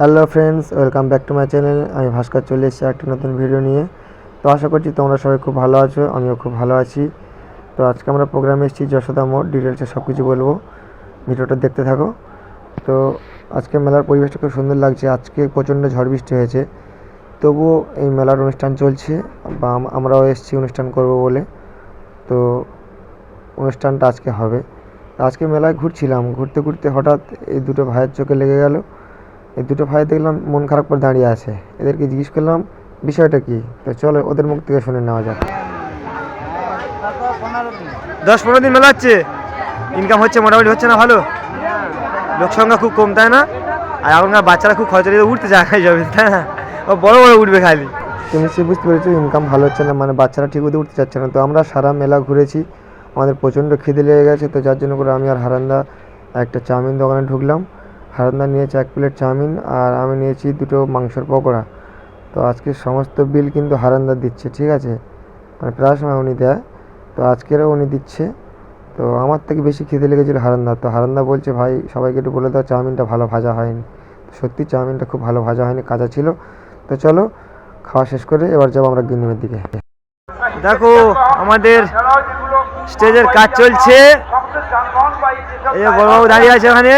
Hello friends welcome back to my channel আমি ভাস্কর চলে এসেছি একটা নতুন ভিডিও নিয়ে। তো আশা করছি তোমরা সবাই খুব ভালো আছো, আমিও খুব ভালো আছি। তো আজকে আমরা প্রোগ্রামে এসেছি যশোদা মোড় ডিটেলসে সব কিছু বলব। ভিডিওটা দেখতে থাকো। তো আজকে মেলার পরিবেশটা খুব সুন্দর লাগছে। আজকে প্রচণ্ড ঝড় বৃষ্টি হয়েছে। তবুও এই মেলার অনুষ্ঠান চলছে বা আম- আমরাও এসেছি অনুষ্ঠান করব বলে। তো অনুষ্ঠানটা আজকে হবে। আজকে মেলায় ঘুরছিলাম। ঘুরতে ঘুরতে হঠাৎ এই দুটো ভাইয়ের চোখে লেগে গেল। এই দুটো ভাই দেখলাম মন খারাপ করে দাঁড়িয়ে আছে। এদেরকে জিজ্ঞেস করলাম বিষয়টা কি? তো চলো ওদের মুখ থেকে শুনে নেওয়া যাক। দশ পনেরো দিন মেলা হচ্ছে ইনকাম হচ্ছে মোটামুটি হচ্ছে না ভালো? লোক সংখ্যা খুব কম তাই না? আর এখনকার বাচ্চারা খুব খরচা দিয়ে উঠতে যায় যাবে তাই না? ও বড় বড় উঠবে খালি। তুমি সে বুঝতে পেরেছ ইনকাম ভালো হচ্ছে না মানে বাচ্চারা ঠিক মতো উঠতে চাচ্ছে না। তো আমরা সারা মেলা ঘুরেছি আমাদের প্রচণ্ড খিদে লেগে গেছে তো যার জন্য করে আমি আর হারান্দা একটা চাউমিন দোকানে ঢুকলাম। হারান্দা নিয়েছে এক প্লেট চাউমিন আর আমি নিয়েছি দুটো মাংসের পকোড়া। তো আজকে সমস্ত বিল কিন্তু হারান্দা দিচ্ছে, ঠিক আছে? মানে প্রায় সময় উনি দেয়। তো আজকেরও উনি দিচ্ছে। তো আমার থেকে বেশি খিদে লেগেছিল হারান্দা। তো হারান্দা বলছে, ভাই, সবাইকে একটু বলে দাও, চাউমিনটা ভালো ভাজা হয়নি। সত্যি চাউমিনটা খুব ভালো ভাজা হয়নি, কাঁচা ছিল। তো চলো, খাওয়া শেষ করে এবার যাব আমরা গিনিমের দিকে। দেখো, আমাদের স্টেজের কাজ চলছে। এই বড়বাবু দাঁড়িয়ে আছে ওখানে।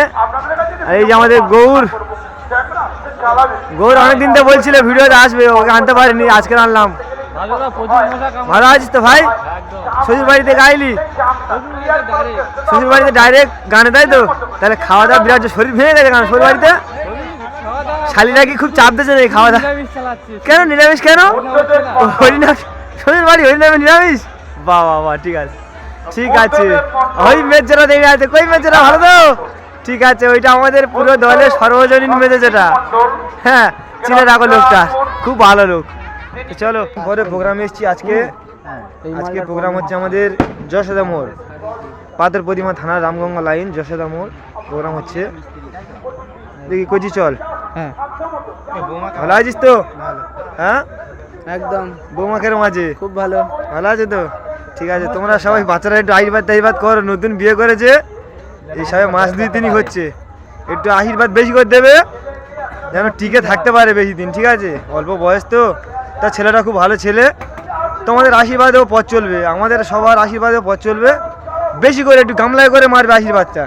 এই যে আমাদের গৌর। গৌর অনেকদিন তো বলছিল ভিডিওতে আসবে, ওকে আনতে পারিনি আজকে আনলাম। ভালো আছিস তো ভাই? শ্বশুর বাড়িতে গাইলি? শ্বশুর বাড়িতে ডাইরেক্ট গানে, তাই তো? তাহলে খাওয়া দাওয়া বিরাট শরীর ভেঙে গেছে গান শ্বশুর বাড়িতে শালিরা কি খুব চাপ দিয়েছে নাকি খাওয়া দাওয়া কেন, নিরামিষ কেন? হরিনাম শ্বশুর বাড়ি হরিনামে নিরামিষ? বাহ বাহ ঠিক আছে। ঠিক আছে। ওই মেজরা দেখে আছে। কই মেজরা ভালো তো? ঠিক আছে ওইটা আমাদের পুরো দলের সর্বজনীন মেজে যেটা হ্যাঁ চিনে রাখো লোকটা। খুব ভালো লোক। চলো পরে প্রোগ্রামে এসেছি আজকে। আজকে প্রোগ্রাম হচ্ছে আমাদের যশোদা মোড়। পাথর প্রতিমা থানা রামগঙ্গা লাইন যশোদা মোড়। প্রোগ্রাম হচ্ছে। দেখি কচি চল। হ্যাঁ। ভালো আছিস তো? হ্যাঁ? একদম। বৌমাখের মাঝে। খুব ভালো। ভালো আছে তো? ঠিক আছে তোমরা সবাই বাচ্চারা একটু আশীর্বাদ টাশীর্বাদ করো নতুন বিয়ে করেছে। এই সবে মাছ দুই তিনি হচ্ছে। একটু আশীর্বাদ বেশি করে দেবে, যেন টিকে থাকতে পারে বেশি দিন, ঠিক আছে? অল্প বয়স তো তার ছেলেটা খুব ভালো ছেলে। তোমাদের আশীর্বাদেও পথ চলবে, আমাদের সবার আশীর্বাদেও পথ চলবে। বেশি করে একটু গামলায় করে মারবে আশীর্বাদটা।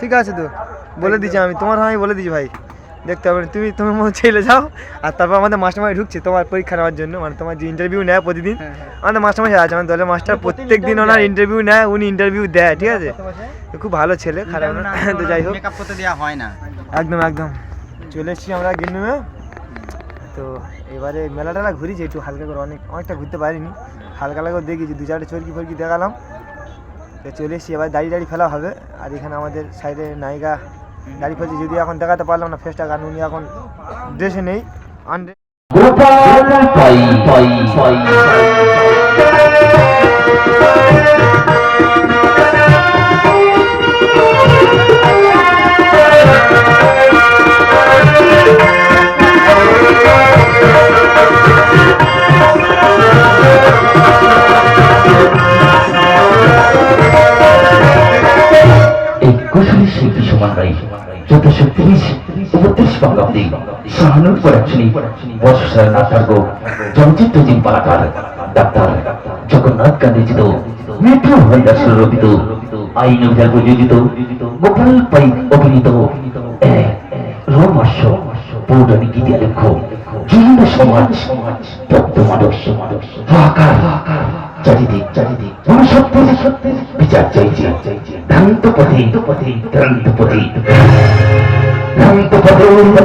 ঠিক আছে তো? বলে দিচ্ছি আমি, তোমার আমি বলে দিচ্ছি ভাই। দেখতে হবে। তুমি তোমার মতো ছেলে যাও। আর তারপর আমাদের মাস্টারমাই ঢুকছে তোমার পরীক্ষা নেওয়ার জন্য। মানে তোমার যে ইন্টারভিউ নেয় প্রতিদিন হ্যাঁ, হ্যাঁ। আমাদের মাস্টারমাই আছে। আমাদের দলের মাস্টার প্রত্যেক দিন ওনার ইন্টারভিউ নেয় উনি ইন্টারভিউ দেয় ঠিক আছে? তো খুব ভালো ছেলে খারাপ না। তো যাই হোক। করতে দেওয়া হয় না। একদম একদম। চলে এসেছি আমরা গিন্নুমে। তো এবারে মেলা টেলা ঘুরিছি একটু হালকা করে অনেক অনেকটা ঘুরতে পারিনি। হালকা হালকা করে দেখেছি দু চারটে চরকি ফরকি দেখালাম। তো চলে এসেছি এবার দাঁড়িয়ে দাঁড়িয়ে ফেলা হবে। আর এখানে আমাদের সাইডে নায়িকা দাড়ি ফেলছে, যদি এখন দেখাতে পারলাম না ফেসটা কারণ উনি এখন ড্রেসে নেই গোপাল পাই চোদ্দশো তিরিশ বঙ্গাব্দে শাহানুর পরাক্ষণী বর্ষার নাট্যার্গ চলচ্চিত্র জিন পালাকার ডাক্তার জগন্নাথ গান্ধীজিত মেট্রো হরিদাস রবিত আইন বিভাগ প্রযোজিত গোপাল পাই অভিনীত এক রহস্য গীতি আলেখ্য জীর্ণ সমাজ তত্ত্ব মাদর্শ আকার চারিদিক চারিদিক সত্যের সত্যের বিচার চাইছে। ভ্রান্ত পথে ভ্রান্ত পথে ভ্রান্ত পথে।